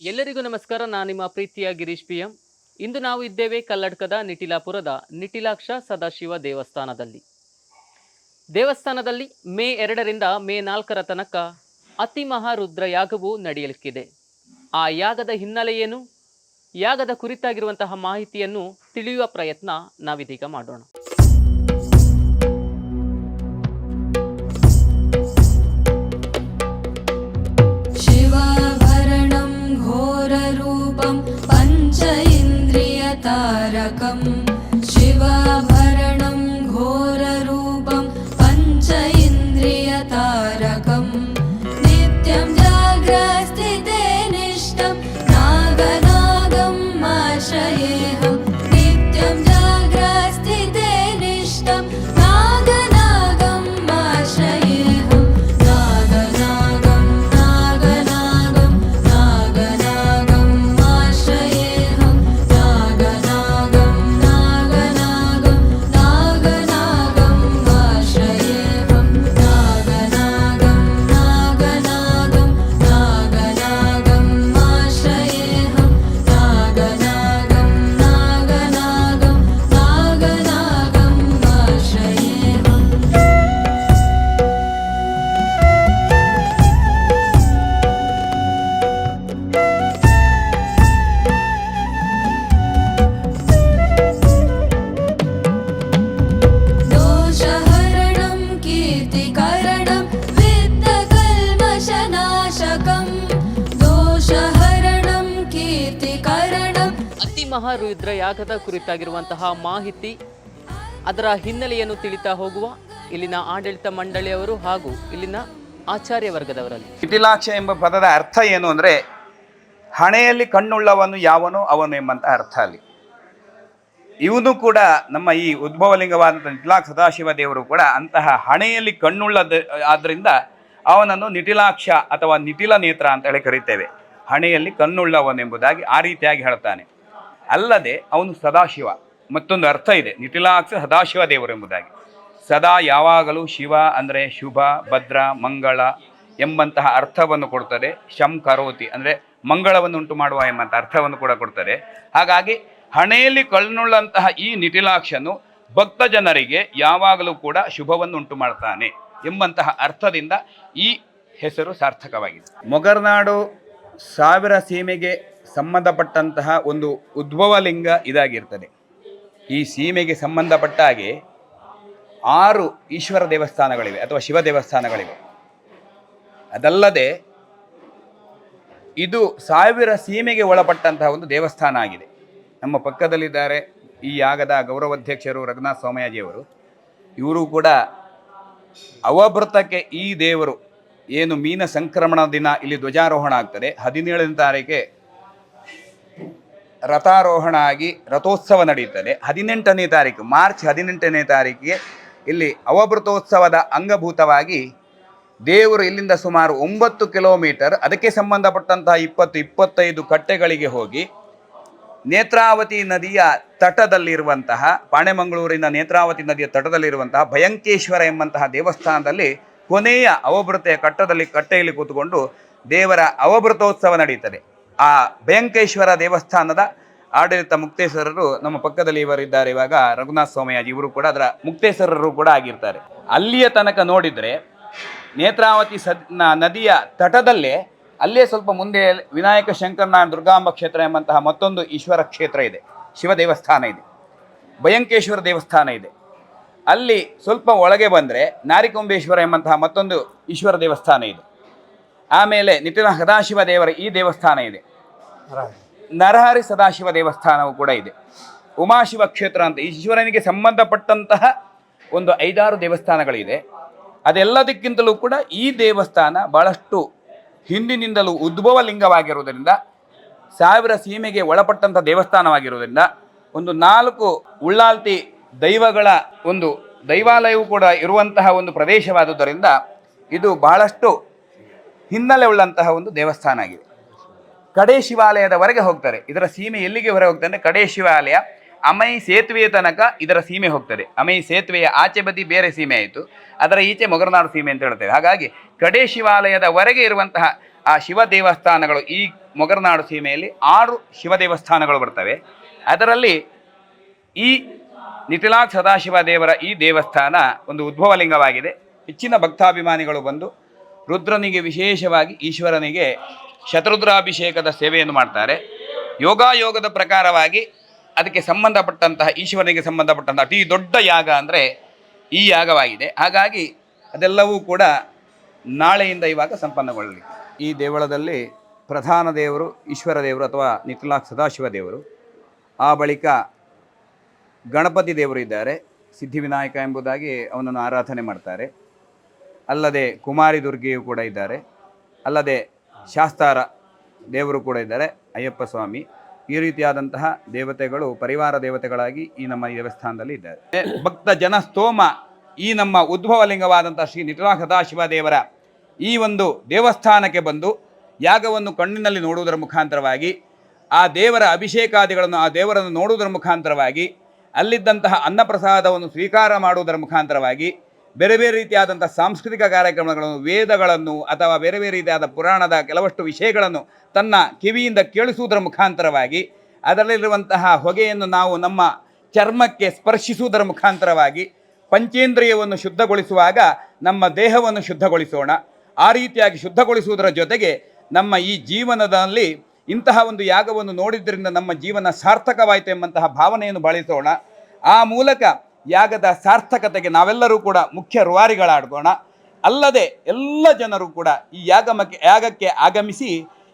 ಎಲ್ಲರಿಗೂ ನಮಸ್ಕಾರ. ನಾನು ನಿಮ್ಮ ಪ್ರೀತಿಯ ಗಿರೀಶ್ ಪಿ ಎಂ ಇಂದು ನಾವು ಇದ್ದೇವೆ ಕಲ್ಲಡ್ಕದ ನಿಟಿಲಾಪುರದ ನಿಟಿಲಾಕ್ಷ ಸದಾಶಿವ ದೇವಸ್ಥಾನದಲ್ಲಿ. ದೇವಸ್ಥಾನದಲ್ಲಿ ಮೇ ಎರಡರಿಂದ ಮೇ ನಾಲ್ಕರ ತನಕ ಅತಿ ಮಹಾರುದ್ರ ಯಾಗವು ನಡೆಯಲಿಕ್ಕಿದೆ. ಆ ಯಾಗದ ಹಿನ್ನೆಲೆ ಏನು ಯಾಗದ ಕುರಿತಾಗಿರುವಂತಹ ಮಾಹಿತಿಯನ್ನು ತಿಳಿಯುವ ಪ್ರಯತ್ನ ನಾವಿದೀಗ ಮಾಡೋಣ. ಮಹಾರುದ್ರ ಯಾಗದ ಕುರಿತಾಗಿರುವಂತಹ ಮಾಹಿತಿ ಅದರ ಹಿನ್ನೆಲೆಯನ್ನು ತಿಳಿತಾ ಹೋಗುವ ಇಲ್ಲಿನ ಆಡಳಿತ ಮಂಡಳಿಯವರು ಹಾಗೂ ಇಲ್ಲಿನ ಆಚಾರ್ಯ ವರ್ಗದವರಲ್ಲಿ. ಕಿಟಿಲಾಕ್ಷ ಎಂಬ ಪದದ ಅರ್ಥ ಏನು ಅಂದರೆ ಹಣೆಯಲ್ಲಿ ಕಣ್ಣುಳ್ಳವನು ಯಾವನು ಅವನು ಎಂಬಂತ ಅರ್ಥ ಅಲ್ಲಿ. ಇವನು ಕೂಡ ನಮ್ಮ ಈ ಉದ್ಭವಲಿಂಗವಾದಂಥ ನಿಟಿಲಾಕ್ಷ ಸದಾಶಿವ ದೇವರು ಕೂಡ ಅಂತಹ ಹಣೆಯಲ್ಲಿ ಕಣ್ಣುಳ್ಳದ ಆದ್ದರಿಂದ ಅವನನ್ನು ನಿಟಿಲಾಕ್ಷ ಅಥವಾ ನಿಟಿಲ ನೇತ್ರ ಅಂತ ಹೇಳಿ ಕರೀತೇವೆ. ಹಣೆಯಲ್ಲಿ ಕಣ್ಣುಳ್ಳವನೆಂಬುದಾಗಿ ಆ ರೀತಿಯಾಗಿ ಹೇಳ್ತಾನೆ. ಅಲ್ಲದೆ ಅವನು ಸದಾಶಿವ. ಮತ್ತೊಂದು ಅರ್ಥ ಇದೆ. ನಿಟಿಲಾಕ್ಷ ಸದಾಶಿವ ದೇವರು ಎಂಬುದಾಗಿ. ಸದಾ ಯಾವಾಗಲೂ ಶಿವ ಅಂದರೆ ಶುಭ, ಭದ್ರ, ಮಂಗಳ ಎಂಬಂತಹ ಅರ್ಥವನ್ನು ಕೊಡ್ತದೆ. ಶಂ ಕರೋತಿ ಅಂದರೆ ಮಂಗಳವನ್ನು ಉಂಟು ಮಾಡುವ ಎಂಬಂಥ ಅರ್ಥವನ್ನು ಕೂಡ ಕೊಡ್ತದೆ. ಹಾಗಾಗಿ ಹಣೆಯಲ್ಲಿ ಕಳ್ಳನುಳ್ಳಂತಹ ಈ ನಿಟಿಲಾಕ್ಷನು ಭಕ್ತ ಜನರಿಗೆ ಯಾವಾಗಲೂ ಕೂಡ ಶುಭವನ್ನು ಉಂಟು ಮಾಡ್ತಾನೆ ಎಂಬಂತಹ ಅರ್ಥದಿಂದ ಈ ಹೆಸರು ಸಾರ್ಥಕವಾಗಿದೆ. ಮೊಗರ್ನಾಡು ಸಾವಿರ ಸೀಮೆಗೆ ಸಂಬಂಧಪಟ್ಟಂತಹ ಒಂದು ಉದ್ಭವಲಿಂಗ ಇದಾಗಿರ್ತದೆ. ಈ ಸೀಮೆಗೆ ಸಂಬಂಧಪಟ್ಟ ಹಾಗೆ ಆರು ಈಶ್ವರ ದೇವಸ್ಥಾನಗಳಿವೆ ಅಥವಾ ಶಿವ ದೇವಸ್ಥಾನಗಳಿವೆ. ಅದಲ್ಲದೆ ಇದು ಸಾವಿರ ಸೀಮೆಗೆ ಒಳಪಟ್ಟಂತಹ ಒಂದು ದೇವಸ್ಥಾನ ಆಗಿದೆ. ನಮ್ಮ ಪಕ್ಕದಲ್ಲಿದ್ದಾರೆ ಈ ಯಾಗದ ಗೌರವಾಧ್ಯಕ್ಷರು ರಘುನಾಥ ಸೋಮಯಾಜಿಯವರು ಇವರು ಕೂಡ ಅವಭೃತಕ್ಕೆ ಈ ದೇವರು ಏನು ಮೀನ ಸಂಕ್ರಮಣ ದಿನ ಇಲ್ಲಿ ಧ್ವಜಾರೋಹಣ ಆಗ್ತದೆ. ಹದಿನೇಳನೇ ತಾರೀಕೆ ರಥಾರೋಹಣ ಆಗಿ ರಥೋತ್ಸವ ನಡೆಯುತ್ತದೆ. ಹದಿನೆಂಟನೇ ತಾರೀಕು, ಮಾರ್ಚ್ ಹದಿನೆಂಟನೇ ತಾರೀಕಿಗೆ ಇಲ್ಲಿ ಅವಭೃತೋತ್ಸವದ ಅಂಗಭೂತವಾಗಿ ದೇವರು ಇಲ್ಲಿಂದ ಸುಮಾರು ಒಂಬತ್ತು ಕಿಲೋಮೀಟರ್, ಅದಕ್ಕೆ ಸಂಬಂಧಪಟ್ಟಂತಹ ಇಪ್ಪತ್ತು, ಇಪ್ಪತ್ತೈದು ಕಟ್ಟೆಗಳಿಗೆ ಹೋಗಿ ನೇತ್ರಾವತಿ ನದಿಯ ತಟದಲ್ಲಿರುವಂತಹ, ಪಾಣೆಮಂಗಳೂರಿನ ನೇತ್ರಾವತಿ ನದಿಯ ತಟದಲ್ಲಿರುವಂತಹ ಭಯಂಕೇಶ್ವರ ಎಂಬಂತಹ ದೇವಸ್ಥಾನದಲ್ಲಿ ಕೊನೆಯ ಅವಭೃತೆಯ ಕಟ್ಟದಲ್ಲಿ, ಕಟ್ಟೆಯಲ್ಲಿ ಕೂತುಕೊಂಡು ದೇವರ ಅವಭೃತೋತ್ಸವ ನಡೆಯುತ್ತದೆ. ಆ ಭಯಂಕೇಶ್ವರ ದೇವಸ್ಥಾನದ ಆಡಳಿತ ಮುಕ್ತೇಶ್ವರರು ನಮ್ಮ ಪಕ್ಕದಲ್ಲಿ ಇವರಿದ್ದಾರೆ ಇವಾಗ ರಘುನಾಥ ಸ್ವಾಮಿಯಾಜಿ, ಇವರು ಕೂಡ ಅದರ ಮುಕ್ತೇಶ್ವರರು ಕೂಡ ಆಗಿರ್ತಾರೆ. ಅಲ್ಲಿಯ ತನಕ ನೋಡಿದರೆ ನೇತ್ರಾವತಿ ಸದ್ ನದಿಯ ತಟದಲ್ಲೇ ಅಲ್ಲೇ ಸ್ವಲ್ಪ ಮುಂದೆ ವಿನಾಯಕ ಶಂಕರನಾರಾಯಣ ದುರ್ಗಾಂಬ ಕ್ಷೇತ್ರ ಎಂಬಂತಹ ಮತ್ತೊಂದು ಈಶ್ವರ ಕ್ಷೇತ್ರ ಇದೆ. ಶಿವ ದೇವಸ್ಥಾನ ಇದೆ. ಭಯಂಕೇಶ್ವರ ದೇವಸ್ಥಾನ ಇದೆ. ಅಲ್ಲಿ ಸ್ವಲ್ಪ ಒಳಗೆ ಬಂದರೆ ನಾರಿಕೊಂಬೇಶ್ವರ ಎಂಬಂತಹ ಮತ್ತೊಂದು ಈಶ್ವರ ದೇವಸ್ಥಾನ ಇದೆ. ಆಮೇಲೆ ನಿತಿನ ಸದಾಶಿವ ದೇವರ ಈ ದೇವಸ್ಥಾನ ಇದೆ. ನರಹರಿ ಸದಾಶಿವ ದೇವಸ್ಥಾನವು ಕೂಡ ಇದೆ. ಉಮಾಶಿವ ಕ್ಷೇತ್ರ ಅಂತ ಈಶ್ವರನಿಗೆ ಸಂಬಂಧಪಟ್ಟಂತಹ ಒಂದು ಐದಾರು ದೇವಸ್ಥಾನಗಳಿದೆ. ಅದೆಲ್ಲದಕ್ಕಿಂತಲೂ ಕೂಡ ಈ ದೇವಸ್ಥಾನ ಬಹಳಷ್ಟು ಹಿಂದಿನಿಂದಲೂ ಉದ್ಭವ ಲಿಂಗವಾಗಿರುವುದರಿಂದ ಸಾವಿರ ಸೀಮೆಗೆ ಒಳಪಟ್ಟಂಥ ದೇವಸ್ಥಾನವಾಗಿರುವುದರಿಂದ ಒಂದು ನಾಲ್ಕು ಉಳ್ಳಾಲ್ತಿ ದೈವಗಳ ಒಂದು ದೈವಾಲಯವು ಕೂಡ ಇರುವಂತಹ ಒಂದು ಪ್ರದೇಶವಾದುದರಿಂದ ಇದು ಬಹಳಷ್ಟು ಹಿನ್ನೆಲೆ ಉಳ್ಳಂತಹ ಒಂದು ದೇವಸ್ಥಾನ ಆಗಿದೆ. ಕಡೆ ಶಿವಾಲಯದವರೆಗೆ ಹೋಗ್ತಾರೆ. ಇದರ ಸೀಮೆ ಎಲ್ಲಿಗೆ ಹೊರ ಹೋಗ್ತಾರೆ ಅಂದರೆ ಕಡೆ ಶಿವಾಲಯ, ಅಮೈ ಸೇತುವೆಯ ತನಕ ಇದರ ಸೀಮೆ ಹೋಗ್ತದೆ. ಅಮೈ ಸೇತುವೆಯ ಆಚೆ ಬದಿ ಬೇರೆ ಸೀಮೆ ಆಯಿತು. ಅದರ ಈಚೆ ಮೊಗರನಾಡು ಸೀಮೆ ಅಂತ ಹೇಳ್ತೇವೆ. ಹಾಗಾಗಿ ಕಡೆ ಶಿವಾಲಯದವರೆಗೆ ಇರುವಂತಹ ಆ ಶಿವ ದೇವಸ್ಥಾನಗಳು ಈ ಮೊಗರನಾಡು ಸೀಮೆಯಲ್ಲಿ ಆರು ಶಿವ ದೇವಸ್ಥಾನಗಳು ಬರ್ತವೆ. ಅದರಲ್ಲಿ ಈ ನಿಟಿಲಾಕ್ ಸದಾಶಿವ ದೇವರ ಈ ದೇವಸ್ಥಾನ ಒಂದು ಉದ್ಭವಲಿಂಗವಾಗಿದೆ. ಹೆಚ್ಚಿನ ಭಕ್ತಾಭಿಮಾನಿಗಳು ಬಂದು ರುದ್ರನಿಗೆ ವಿಶೇಷವಾಗಿ ಈಶ್ವರನಿಗೆ ಶತರುದ್ರಾಭಿಷೇಕದ ಸೇವೆಯನ್ನು ಮಾಡ್ತಾರೆ. ಯೋಗಾಯೋಗದ ಪ್ರಕಾರವಾಗಿ ಅದಕ್ಕೆ ಸಂಬಂಧಪಟ್ಟಂತಹ, ಈಶ್ವರನಿಗೆ ಸಂಬಂಧಪಟ್ಟಂತಹ ಅತಿ ದೊಡ್ಡ ಯಾಗ ಅಂದರೆ ಈ ಯಾಗವಾಗಿದೆ. ಹಾಗಾಗಿ ಅದೆಲ್ಲವೂ ಕೂಡ ನಾಳೆಯಿಂದ ಇವಾಗ ಸಂಪನ್ನಗೊಳ್ಳಲಿ ಈ ದೇವಳದಲ್ಲಿ ಪ್ರಧಾನ ದೇವರು, ಈಶ್ವರ ದೇವರು ಅಥವಾ ನಿಖಿಲಾಕ್ ಸದಾಶಿವ ದೇವರು. ಆ ಬಳಿಕ ಗಣಪತಿ ದೇವರು ಇದ್ದಾರೆ. ಸಿದ್ಧಿವಿನಾಯಕ ಎಂಬುದಾಗಿ ಅವನನ್ನು ಆರಾಧನೆ ಮಾಡ್ತಾರೆ. ಅಲ್ಲದೆ ಕುಮಾರಿ ದುರ್ಗೆಯು ಕೂಡ ಇದ್ದಾರೆ. ಅಲ್ಲದೆ ಶಾಸ್ತಾರ ದೇವರು ಕೂಡ ಇದ್ದಾರೆ, ಅಯ್ಯಪ್ಪ ಸ್ವಾಮಿ. ಈ ರೀತಿಯಾದಂತಹ ದೇವತೆಗಳು, ಪರಿವಾರ ದೇವತೆಗಳಾಗಿ ಈ ನಮ್ಮ ದೇವಸ್ಥಾನದಲ್ಲಿ ಇದ್ದಾರೆ. ಭಕ್ತ ಜನ ಸ್ತೋಮ ಈ ನಮ್ಮ ಉದ್ಭವಲಿಂಗವಾದಂತಹ ಶ್ರೀ ನಿಟಲಾ ಸದಾಶಿವ ದೇವರ ಈ ಒಂದು ದೇವಸ್ಥಾನಕ್ಕೆ ಬಂದು ಯಾಗವನ್ನು ಕಣ್ಣಿನಲ್ಲಿ ನೋಡುವುದರ ಮುಖಾಂತರವಾಗಿ, ಆ ದೇವರ ಅಭಿಷೇಕಾದಿಗಳನ್ನು ಆ ದೇವರನ್ನು ನೋಡುವುದರ ಮುಖಾಂತರವಾಗಿ, ಅಲ್ಲಿದ್ದಂತಹ ಅನ್ನಪ್ರಸಾದವನ್ನು ಸ್ವೀಕಾರ ಮಾಡುವುದರ ಮುಖಾಂತರವಾಗಿ ಬೇರೆ ಬೇರೆ ರೀತಿಯಾದಂಥ ಸಾಂಸ್ಕೃತಿಕ ಕಾರ್ಯಕ್ರಮಗಳನ್ನು, ವೇದಗಳನ್ನು ಅಥವಾ ಬೇರೆ ಬೇರೆ ರೀತಿಯಾದ ಪುರಾಣದ ಕೆಲವಷ್ಟು ವಿಷಯಗಳನ್ನು ತನ್ನ ಕಿವಿಯಿಂದ ಕೇಳಿಸುವುದರ ಮುಖಾಂತರವಾಗಿ, ಅದರಲ್ಲಿರುವಂತಹ ಹೊಗೆಯನ್ನು ನಾವು ನಮ್ಮ ಚರ್ಮಕ್ಕೆ ಸ್ಪರ್ಶಿಸುವುದರ ಮುಖಾಂತರವಾಗಿ ಪಂಚೇಂದ್ರಿಯವನ್ನು ಶುದ್ಧಗೊಳಿಸುವಾಗ ನಮ್ಮ ದೇಹವನ್ನು ಶುದ್ಧಗೊಳಿಸೋಣ. ಆ ರೀತಿಯಾಗಿ ಶುದ್ಧಗೊಳಿಸುವುದರ ಜೊತೆಗೆ ನಮ್ಮ ಈ ಜೀವನದಲ್ಲಿ ಇಂತಹ ಒಂದು ಯಾಗವನ್ನು ನೋಡಿದ್ದರಿಂದ ನಮ್ಮ ಜೀವನ ಸಾರ್ಥಕವಾಯಿತು ಎಂಬಂತಹ ಭಾವನೆಯನ್ನು ಬಳಸೋಣ. ಆ ಮೂಲಕ ಯಾಗದ ಸಾರ್ಥಕತೆಗೆ ನಾವೆಲ್ಲರೂ ಕೂಡ ಮುಖ್ಯ ರೂವಾರಿಗಳಾಡ್ಕೋಣ ಅಲ್ಲದೆ ಎಲ್ಲ ಜನರು ಕೂಡ ಈ ಯಾಗಮಕ್ಕೆ, ಯಾಗಕ್ಕೆ ಆಗಮಿಸಿ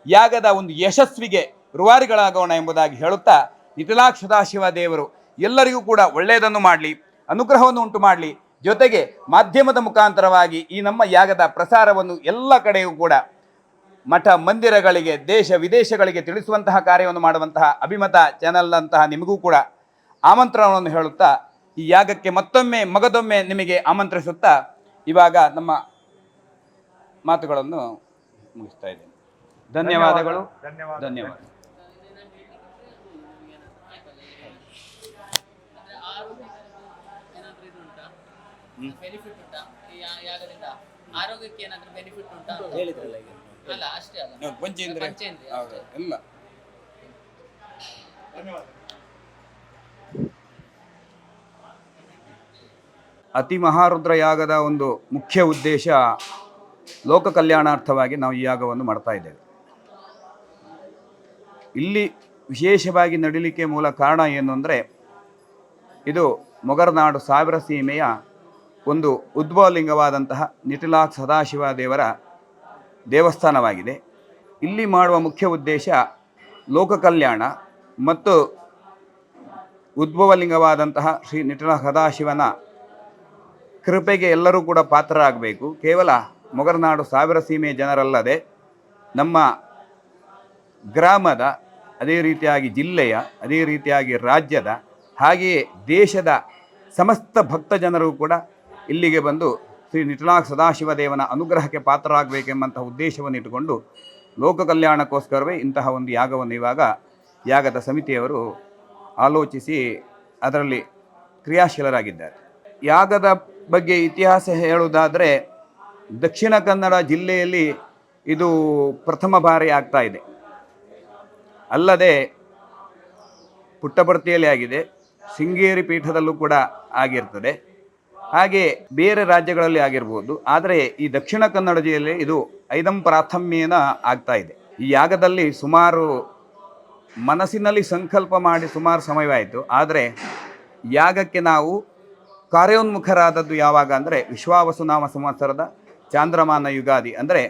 ಯಾಗದ ಒಂದು ಯಶಸ್ವಿಗೆ ರುವಾರಿಗಳಾಗೋಣ ಎಂಬುದಾಗಿ ಹೇಳುತ್ತಾ ನಿಟಿಲಾಕ್ಷ ಸದಾಶಿವ ದೇವರು ಎಲ್ಲರಿಗೂ ಕೂಡ ಒಳ್ಳೆಯದನ್ನು ಮಾಡಲಿ, ಅನುಗ್ರಹವನ್ನು ಉಂಟು ಮಾಡಲಿ. ಜೊತೆಗೆ ಮಾಧ್ಯಮದ ಮುಖಾಂತರವಾಗಿ ಈ ನಮ್ಮ ಯಾಗದ ಪ್ರಸಾರವನ್ನು ಎಲ್ಲ ಕಡೆಯೂ ಕೂಡ ಮಠ ಮಂದಿರಗಳಿಗೆ, ದೇಶ ವಿದೇಶಗಳಿಗೆ ತಿಳಿಸುವಂತಹ ಕಾರ್ಯವನ್ನು ಮಾಡುವಂತಹ ಅಭಿಮತ ಚಾನೆಲ್ ಅಂತಹ ನಿಮಗೂ ಕೂಡ ಆಮಂತ್ರಣವನ್ನು ಹೇಳುತ್ತಾ ಈ ಯಾಗಕ್ಕೆ ಮತ್ತೊಮ್ಮೆ ಮಗದೊಮ್ಮೆ ನಿಮಗೆ ಆಮಂತ್ರಿಸುತ್ತಾ ಇವಾಗ ನಮ್ಮ ಮಾತುಗಳನ್ನು ಮುಗಿಸ್ತಾ ಇದ್ದೇನೆ. ಧನ್ಯವಾದಗಳು. ಧನ್ಯವಾದ. ಬೆನಿಫಿಟ್ ಉಂಟಾ? ಈ ಯಾಗದಿಂದ? ಆರೋಗ್ಯಕ್ಕೆ ಏನಾದ್ರೂ ಬೆನಿಫಿಟ್ ಉಂಟಾ ಅಲ್ಲ ಅಷ್ಟೇ ಅಲ್ಲ. ಪಂಚೇಂದ್ರಿಯ. ಎಲ್ಲ. ಹೌದು, ಅತಿ ಮಹಾರುದ್ರ ಯಾಗದ ಒಂದು ಮುಖ್ಯ ಉದ್ದೇಶ ಲೋಕ ಕಲ್ಯಾಣಾರ್ಥವಾಗಿ ನಾವು ಈ ಯಾಗವನ್ನು ಮಾಡ್ತಾ ಇದ್ದೇವೆ. ಇಲ್ಲಿ ವಿಶೇಷವಾಗಿ ನಡಿಲಿಕ್ಕೆ ಮೂಲ ಕಾರಣ ಏನು ಅಂದರೆ ಇದು ಮೊಗರ್ನಾಡು ಸಾವಿರ ಸೀಮೆಯ ಒಂದು ಉದ್ಭವಲಿಂಗವಾದಂತಹ ನಿಟಿಲಾಕ್ ಸದಾಶಿವ ದೇವರ ದೇವಸ್ಥಾನವಾಗಿದೆ. ಇಲ್ಲಿ ಮಾಡುವ ಮುಖ್ಯ ಉದ್ದೇಶ ಲೋಕ ಕಲ್ಯಾಣ ಮತ್ತು ಉದ್ಭವಲಿಂಗವಾದಂತಹ ಶ್ರೀ ನಿಟಿಲ ಸದಾಶಿವನ ಕೃಪೆಗೆ ಎಲ್ಲರೂ ಕೂಡ ಪಾತ್ರರಾಗಬೇಕು. ಕೇವಲ ಮೊಗರನಾಡು ಸಾವಿರ ಸೀಮೆಯ ಜನರಲ್ಲದೆ ನಮ್ಮ ಗ್ರಾಮದ ಅದೇ ರೀತಿಯಾಗಿ ಜಿಲ್ಲೆಯ, ಅದೇ ರೀತಿಯಾಗಿ ರಾಜ್ಯದ, ಹಾಗೆಯೇ ದೇಶದ ಸಮಸ್ತ ಭಕ್ತ ಜನರು ಕೂಡ ಇಲ್ಲಿಗೆ ಬಂದು ಶ್ರೀ ನಿಟಲಾಕ್ ಸದಾಶಿವ ದೇವನ ಅನುಗ್ರಹಕ್ಕೆ ಪಾತ್ರರಾಗಬೇಕೆಂಬಂತಹ ಉದ್ದೇಶವನ್ನು ಇಟ್ಟುಕೊಂಡು ಲೋಕ ಕಲ್ಯಾಣಕ್ಕೋಸ್ಕರವೇ ಇಂತಹ ಒಂದು ಯಾಗವನ್ನು ಇವಾಗ ಯಾಗದ ಸಮಿತಿಯವರು ಆಲೋಚಿಸಿ ಅದರಲ್ಲಿ ಕ್ರಿಯಾಶೀಲರಾಗಿದ್ದಾರೆ. ಯಾಗದ ಬಗ್ಗೆ ಇತಿಹಾಸ ಹೇಳುವುದಾದರೆ ದಕ್ಷಿಣ ಕನ್ನಡ ಜಿಲ್ಲೆಯಲ್ಲಿ ಇದು ಪ್ರಥಮ ಬಾರಿ ಆಗ್ತಾ ಇದೆ. ಅಲ್ಲದೆ ಪುಟ್ಟಪರ್ತಿಯಲ್ಲಿ ಆಗಿದೆ. ಶೃಂಗೇರಿ ಪೀಠದಲ್ಲೂ ಕೂಡ ಆಗಿರ್ತದೆ. ಹಾಗೆ ಬೇರೆ ರಾಜ್ಯಗಳಲ್ಲಿ ಆಗಿರ್ಬೋದು. ಆದರೆ ಈ ದಕ್ಷಿಣ ಕನ್ನಡ ಜಿಲ್ಲೆಯಲ್ಲಿ ಇದು ಐದಂ ಪ್ರಾಥಮ್ಯನ ಆಗ್ತಾ ಇದೆ. ಈ ಯಾಗದಲ್ಲಿ ಸುಮಾರು ಮನಸ್ಸಿನಲ್ಲಿ ಸಂಕಲ್ಪ ಮಾಡಿ ಸುಮಾರು ಸಮಯವಾಯಿತು. ಆದರೆ ಯಾಗಕ್ಕೆ ನಾವು ಕಾರ್ಯೋನ್ಮುಖರಾದದ್ದು ಯಾವಾಗ ಅಂದರೆ ವಿಶ್ವಾವಸುನಾಮ ಸಂವತ್ಸರದ ಚಾಂದ್ರಮಾನ ಯುಗಾದಿ. ಅಂದರೆ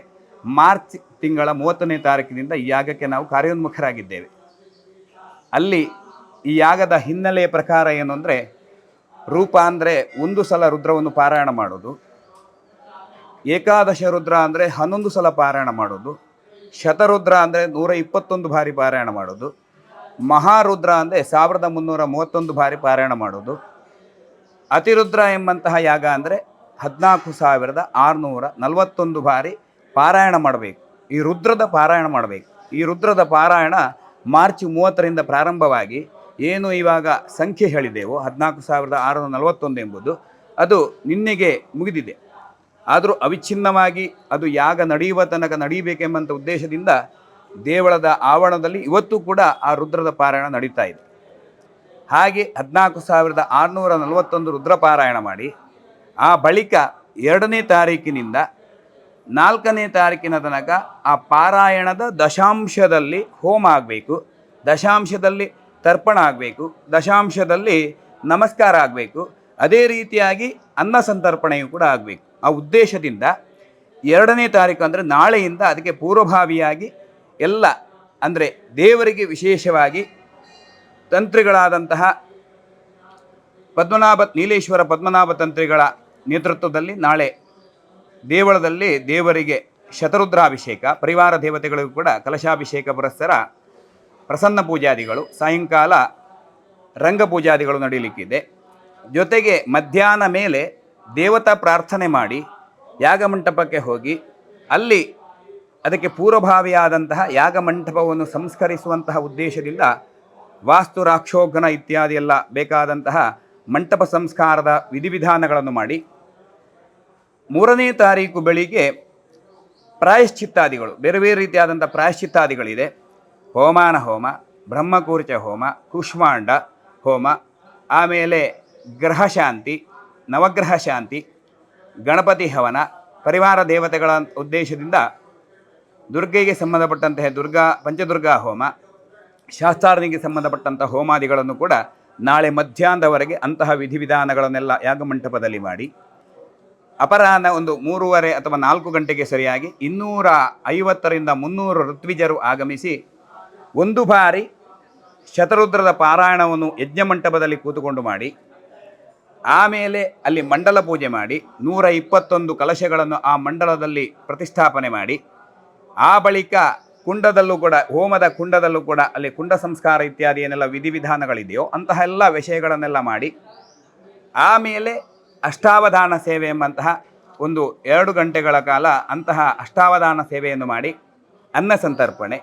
ಮಾರ್ಚ್ ತಿಂಗಳ ಮೂವತ್ತನೇ ತಾರೀಕಿನಿಂದ ಈ ಯಾಗಕ್ಕೆ ನಾವು ಕಾರ್ಯೋನ್ಮುಖರಾಗಿದ್ದೇವೆ. ಅಲ್ಲಿ ಈ ಯಾಗದ ಹಿನ್ನೆಲೆಯ ಪ್ರಕಾರ ಏನು ಅಂದರೆ ರೂಪ ಅಂದರೆ ಒಂದು ಸಲ ರುದ್ರವನ್ನು ಪಾರಾಯಣ ಮಾಡೋದು. ಏಕಾದಶ ರುದ್ರ ಅಂದರೆ ಹನ್ನೊಂದು ಸಲ ಪಾರಾಯಣ ಮಾಡೋದು. ಶತರುದ್ರ ಅಂದರೆ ನೂರ ಇಪ್ಪತ್ತೊಂದು ಬಾರಿ ಪಾರಾಯಣ ಮಾಡೋದು. ಮಹಾರುದ್ರ ಅಂದರೆ ಸಾವಿರದ ಮುನ್ನೂರ ಮೂವತ್ತೊಂದು ಬಾರಿ ಪಾರಾಯಣ ಮಾಡೋದು. ಅತಿರುದ್ರ ಎಂಬಂತಹ ಯಾಗ ಅಂದರೆ ಹದಿನಾಲ್ಕು ಸಾವಿರದ ಆರುನೂರ ನಲವತ್ತೊಂದು ಬಾರಿ ಪಾರಾಯಣ ಮಾಡಬೇಕು. ಈ ರುದ್ರದ ಪಾರಾಯಣ ಮಾಡಬೇಕು. ಈ ರುದ್ರದ ಪಾರಾಯಣ ಮಾರ್ಚ್ ಮೂವತ್ತರಿಂದ ಪ್ರಾರಂಭವಾಗಿ ಏನು ಇವಾಗ ಸಂಖ್ಯೆ ಹೇಳಿದೆವೋ ಹದಿನಾಲ್ಕು ಸಾವಿರದ ಆರುನೂರ ನಲವತ್ತೊಂದು ಎಂಬುದು ಅದು ನಿನ್ನೆಗೆ ಮುಗಿದಿದೆ. ಆದರೂ ಅವಿಚ್ಛಿನ್ನವಾಗಿ ಅದು ಯಾಗ ನಡೆಯುವ ತನಕ ನಡೀಬೇಕೆಂಬಂಥ ಉದ್ದೇಶದಿಂದ ದೇವಳದ ಆವರಣದಲ್ಲಿ ಇವತ್ತು ಕೂಡ ಆ ರುದ್ರದ ಪಾರಾಯಣ ನಡೀತಾ ಇದೆ. ಹಾಗೆ ಹದಿನಾಲ್ಕು ಸಾವಿರದ ಆರುನೂರ ನಲವತ್ತೊಂದು ರುದ್ರ ಪಾರಾಯಣ ಮಾಡಿ, ಆ ಬಳಿಕ ಎರಡನೇ ತಾರೀಕಿನಿಂದ ನಾಲ್ಕನೇ ತಾರೀಕಿನ ತನಕ ಆ ಪಾರಾಯಣದ ದಶಾಂಶದಲ್ಲಿ ಹೋಮ ಆಗಬೇಕು, ದಶಾಂಶದಲ್ಲಿ ತರ್ಪಣ ಆಗಬೇಕು, ದಶಾಂಶದಲ್ಲಿ ನಮಸ್ಕಾರ ಆಗಬೇಕು, ಅದೇ ರೀತಿಯಾಗಿ ಅನ್ನ ಸಂತರ್ಪಣೆಯು ಕೂಡ ಆಗಬೇಕು. ಆ ಉದ್ದೇಶದಿಂದ ಎರಡನೇ ತಾರೀಕು ಅಂದರೆ ನಾಳೆಯಿಂದ ಅದಕ್ಕೆ ಪೂರ್ವಭಾವಿಯಾಗಿ ಎಲ್ಲ ಅಂದರೆ ದೇವರಿಗೆ ವಿಶೇಷವಾಗಿ ತಂತ್ರಿಗಳಾದಂತಹ ಪದ್ಮನಾಭ, ನೀಲೇಶ್ವರ ಪದ್ಮನಾಭ ತಂತ್ರಿಗಳ ನೇತೃತ್ವದಲ್ಲಿ ನಾಳೆ ದೇವಳದಲ್ಲಿ ದೇವರಿಗೆ ಶತರುದ್ರಾಭಿಷೇಕ, ಪರಿವಾರ ದೇವತೆಗಳಿಗೂ ಕೂಡ ಕಲಶಾಭಿಷೇಕ ಪುರಸ್ಸರ ಪ್ರಸನ್ನ ಪೂಜಾದಿಗಳು, ಸಾಯಂಕಾಲ ರಂಗ ಪೂಜಾದಿಗಳು ನಡೀಲಿಕ್ಕಿದೆ. ಜೊತೆಗೆ ಮಧ್ಯಾಹ್ನ ಮೇಲೆ ದೇವತಾ ಪ್ರಾರ್ಥನೆ ಮಾಡಿ ಯಾಗಮಂಟಪಕ್ಕೆ ಹೋಗಿ, ಅಲ್ಲಿ ಅದಕ್ಕೆ ಪೂರ್ವಭಾವಿಯಾದಂತಹ ಯಾಗಮಂಟಪವನ್ನು ಸಂಸ್ಕರಿಸುವಂತಹ ಉದ್ದೇಶದಿಂದ ವಾಸ್ತು ರಾಕ್ಷೋಘನ ಇತ್ಯಾದಿ ಎಲ್ಲ ಬೇಕಾದಂತಹ ಮಂಟಪ ಸಂಸ್ಕಾರದ ವಿಧಿವಿಧಾನಗಳನ್ನು ಮಾಡಿ ಮೂರನೇ ತಾರೀಕು ಬೆಳಿಗ್ಗೆ ಪ್ರಾಯಶ್ಚಿತ್ತಾದಿಗಳು, ಬೇರೆ ಬೇರೆ ರೀತಿಯಾದಂಥ ಪ್ರಾಯಶ್ಚಿತ್ತಾದಿಗಳಿದೆ. ಹೋಮಾನ ಹೋಮ ಬ್ರಹ್ಮಕೂರ್ಚ ಹೋಮ, ಕುಷ್ಮಾಂಡ ಹೋಮ, ಆಮೇಲೆ ಗ್ರಹ ಶಾಂತಿ ನವಗ್ರಹ ಶಾಂತಿ, ಗಣಪತಿ ಹವನ, ಪರಿವಾರ ದೇವತೆಗಳ ಉದ್ದೇಶದಿಂದ ದುರ್ಗೆಗೆ ಸಂಬಂಧಪಟ್ಟಂತಹ ದುರ್ಗಾ, ಪಂಚದುರ್ಗಾ ಹೋಮ ಶಾಸ್ತ್ರಾರ್ನಿಗೆ ಸಂಬಂಧಪಟ್ಟಂಥ ಹೋಮಾದಿಗಳನ್ನು ಕೂಡ ನಾಳೆ ಮಧ್ಯಾಹ್ನದವರೆಗೆ ಅಂತಹ ವಿಧಿವಿಧಾನಗಳನ್ನೆಲ್ಲ ಯಾಗಮಂಟಪದಲ್ಲಿ ಮಾಡಿ, ಅಪರಾಹ್ನ ಒಂದು ಮೂರುವರೆ ಅಥವಾ ನಾಲ್ಕು ಗಂಟೆಗೆ ಸರಿಯಾಗಿ ಇನ್ನೂರ ಐವತ್ತರಿಂದ ಮುನ್ನೂರು ಋತ್ವಿಜರು ಆಗಮಿಸಿ ಒಂದು ಬಾರಿ ಶತರುದ್ರದ ಪಾರಾಯಣವನ್ನು ಯಜ್ಞಮಂಟಪದಲ್ಲಿ ಕೂತುಕೊಂಡು ಮಾಡಿ, ಆಮೇಲೆ ಅಲ್ಲಿ ಮಂಡಲ ಪೂಜೆ ಮಾಡಿ, ನೂರ ಇಪ್ಪತ್ತೊಂದು ಕಲಶಗಳನ್ನು ಆ ಮಂಡಲದಲ್ಲಿ ಪ್ರತಿಷ್ಠಾಪನೆ ಮಾಡಿ, ಆ ಬಳಿಕ ಕುಂಡದಲ್ಲೂ ಕೂಡ, ಹೋಮದ ಕುಂಡದಲ್ಲೂ ಕೂಡ ಅಲ್ಲಿ ಕುಂಡ ಸಂಸ್ಕಾರ ಇತ್ಯಾದಿ ಏನೆಲ್ಲ ವಿಧಿವಿಧಾನಗಳಿದೆಯೋ ಅಂತಹ ಎಲ್ಲ ವಿಷಯಗಳನ್ನೆಲ್ಲ ಮಾಡಿ, ಆಮೇಲೆ ಅಷ್ಟಾವಧಾನ ಸೇವೆ ಎಂಬಂತಹ ಒಂದು ಎರಡು ಗಂಟೆಗಳ ಕಾಲ ಅಂತಹ ಅಷ್ಟಾವಧಾನ ಸೇವೆಯನ್ನು ಮಾಡಿ ಅನ್ನ ಸಂತರ್ಪಣೆ.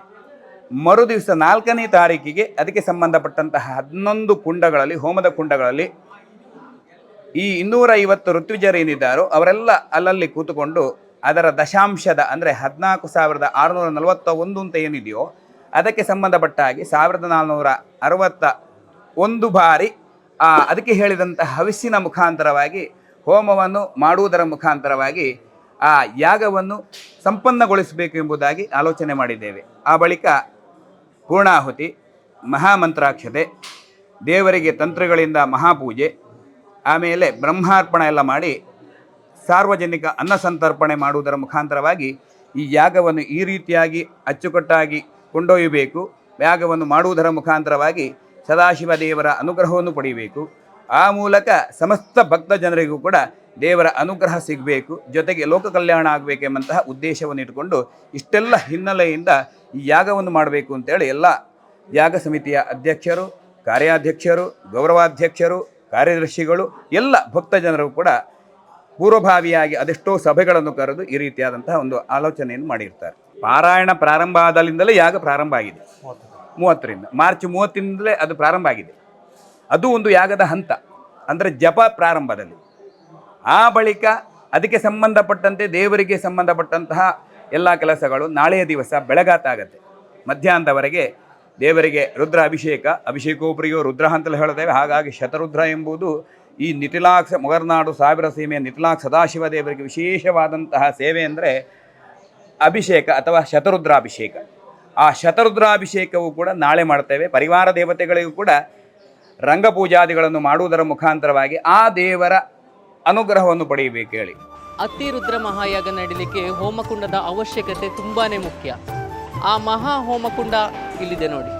ಮರುದಿವಸ ನಾಲ್ಕನೇ ತಾರೀಕಿಗೆ ಅದಕ್ಕೆ ಸಂಬಂಧಪಟ್ಟಂತಹ ಹನ್ನೊಂದು ಕುಂಡಗಳಲ್ಲಿ, ಹೋಮದ ಕುಂಡಗಳಲ್ಲಿ ಈ ಇನ್ನೂರ ಐವತ್ತು ಋತ್ವಿಜರು ಏನಿದ್ದಾರೋ ಅವರೆಲ್ಲ ಅಲ್ಲಲ್ಲಿ ಕೂತುಕೊಂಡು ಅದರ ದಶಾಂಶದ ಅಂದರೆ ಹದಿನಾಲ್ಕು ಸಾವಿರದ ಆರುನೂರ ನಲವತ್ತ ಒಂದು ಅಂತ ಏನಿದೆಯೋ, ಅದಕ್ಕೆ ಸಂಬಂಧಪಟ್ಟ ಹಾಗೆ ಸಾವಿರದ ನಾಲ್ನೂರ ಅರವತ್ತ ಒಂದು ಬಾರಿ ಅದಕ್ಕೆ ಹೇಳಿದಂಥ ಹವಿಸ್ಸಿನ ಮುಖಾಂತರವಾಗಿ, ಹೋಮವನ್ನು ಮಾಡುವುದರ ಮುಖಾಂತರವಾಗಿ, ಆ, ಯಾಗವನ್ನು ಸಂಪನ್ನಗೊಳಿಸಬೇಕು ಎಂಬುದಾಗಿ ಆಲೋಚನೆ ಮಾಡಿದ್ದೇವೆ. ಆ ಬಳಿಕ ಪೂರ್ಣಾಹುತಿ, ಮಹಾಮಂತ್ರಾಕ್ಷತೆ, ದೇವರಿಗೆ ತಂತ್ರಗಳಿಂದ ಮಹಾಪೂಜೆ, ಆಮೇಲೆ ಬ್ರಹ್ಮಾರ್ಪಣ ಎಲ್ಲ ಮಾಡಿ ಸಾರ್ವಜನಿಕ ಅನ್ನ ಸಂತರ್ಪಣೆ ಮಾಡುವುದರ ಮುಖಾಂತರವಾಗಿ ಈ ಯಾಗವನ್ನು ಈ ರೀತಿಯಾಗಿ ಅಚ್ಚುಕಟ್ಟಾಗಿ ಕೊಂಡೊಯ್ಯಬೇಕು. ಯಾಗವನ್ನು ಮಾಡುವುದರ ಮುಖಾಂತರವಾಗಿ ಸದಾಶಿವ ದೇವರ ಅನುಗ್ರಹವನ್ನು ಪಡೆಯಬೇಕು. ಆ ಮೂಲಕ ಸಮಸ್ತ ಭಕ್ತ ಜನರಿಗೂ ಕೂಡ ದೇವರ ಅನುಗ್ರಹ ಸಿಗಬೇಕು. ಜೊತೆಗೆ ಲೋಕ ಕಲ್ಯಾಣ ಆಗಬೇಕೆಂಬಂತಹ ಉದ್ದೇಶವನ್ನು ಇಟ್ಟುಕೊಂಡು ಇಷ್ಟೆಲ್ಲ ಹಿನ್ನೆಲೆಯಿಂದ ಈ ಯಾಗವನ್ನು ಮಾಡಬೇಕು ಅಂತೇಳಿ ಎಲ್ಲ ಯಾಗ ಸಮಿತಿಯ ಅಧ್ಯಕ್ಷರು, ಕಾರ್ಯಾಧ್ಯಕ್ಷರು, ಗೌರವಾಧ್ಯಕ್ಷರು, ಕಾರ್ಯದರ್ಶಿಗಳು, ಎಲ್ಲ ಭಕ್ತ ಜನರು ಕೂಡ ಪೂರ್ವಭಾವಿಯಾಗಿ ಅದೆಷ್ಟೋ ಸಭೆಗಳನ್ನು ಕರೆದು ಈ ರೀತಿಯಾದಂತಹ ಒಂದು ಆಲೋಚನೆಯನ್ನು ಮಾಡಿರ್ತಾರೆ. ಪಾರಾಯಣ ಪ್ರಾರಂಭ ಆದಲಿಂದಲೇ ಯಾಗ ಪ್ರಾರಂಭ ಆಗಿದೆ. ಮೂವತ್ತರಿಂದ, ಮಾರ್ಚ್ ಮೂವತ್ತಿಂದಲೇ ಅದು ಪ್ರಾರಂಭ ಆಗಿದೆ. ಅದು ಒಂದು ಯಾಗದ ಹಂತ, ಅಂದರೆ ಜಪ ಪ್ರಾರಂಭದಲ್ಲಿ. ಆ ಬಳಿಕ ಅದಕ್ಕೆ ಸಂಬಂಧಪಟ್ಟಂತೆ ದೇವರಿಗೆ ಸಂಬಂಧಪಟ್ಟಂತಹ ಎಲ್ಲ ಕೆಲಸಗಳು ನಾಳೆಯ ದಿವಸ ಬೆಳಗಾತಾಗತ್ತೆ ಮಧ್ಯಾಹ್ನದವರೆಗೆ ದೇವರಿಗೆ ರುದ್ರ ಅಭಿಷೇಕ ಅಭಿಷೇಕೋಪ್ರಿಯೋ ರುದ್ರ ಅಂತಲೇ ಹೇಳುತ್ತೇವೆ. ಹಾಗಾಗಿ ಶತರುದ್ರ ಎಂಬುದು ಈ ನಿಟಿಲಾಕ್ಷ, ಮೊಗರ್ನಾಡು ಸಾವಿರ ಸೀಮೆಯ ನಿಟಿಲಾಕ್ ಸದಾಶಿವ ದೇವರಿಗೆ ವಿಶೇಷವಾದಂತಹ ಸೇವೆ ಅಂದರೆ ಅಭಿಷೇಕ ಅಥವಾ ಶತರುದ್ರಾಭಿಷೇಕ. ಆ ಶತರುದ್ರಾಭಿಷೇಕವು ಕೂಡ ನಾಳೆ ಮಾಡ್ತೇವೆ. ಪರಿವಾರ ದೇವತೆಗಳಿಗೂ ಕೂಡ ರಂಗಪೂಜಾದಿಗಳನ್ನು ಮಾಡುವುದರ ಮುಖಾಂತರವಾಗಿ ಆ ದೇವರ ಅನುಗ್ರಹವನ್ನು ಪಡೆಯಬೇಕು ಹೇಳಿ. ಅತಿ ಮಹಾಯಾಗ ನಡೀಲಿಕ್ಕೆ ಹೋಮಕುಂಡದ ಅವಶ್ಯಕತೆ ತುಂಬಾ ಮುಖ್ಯ. ಆ ಮಹಾ ಹೋಮಕುಂಡ ಇಲ್ಲಿದೆ ನೋಡಿ.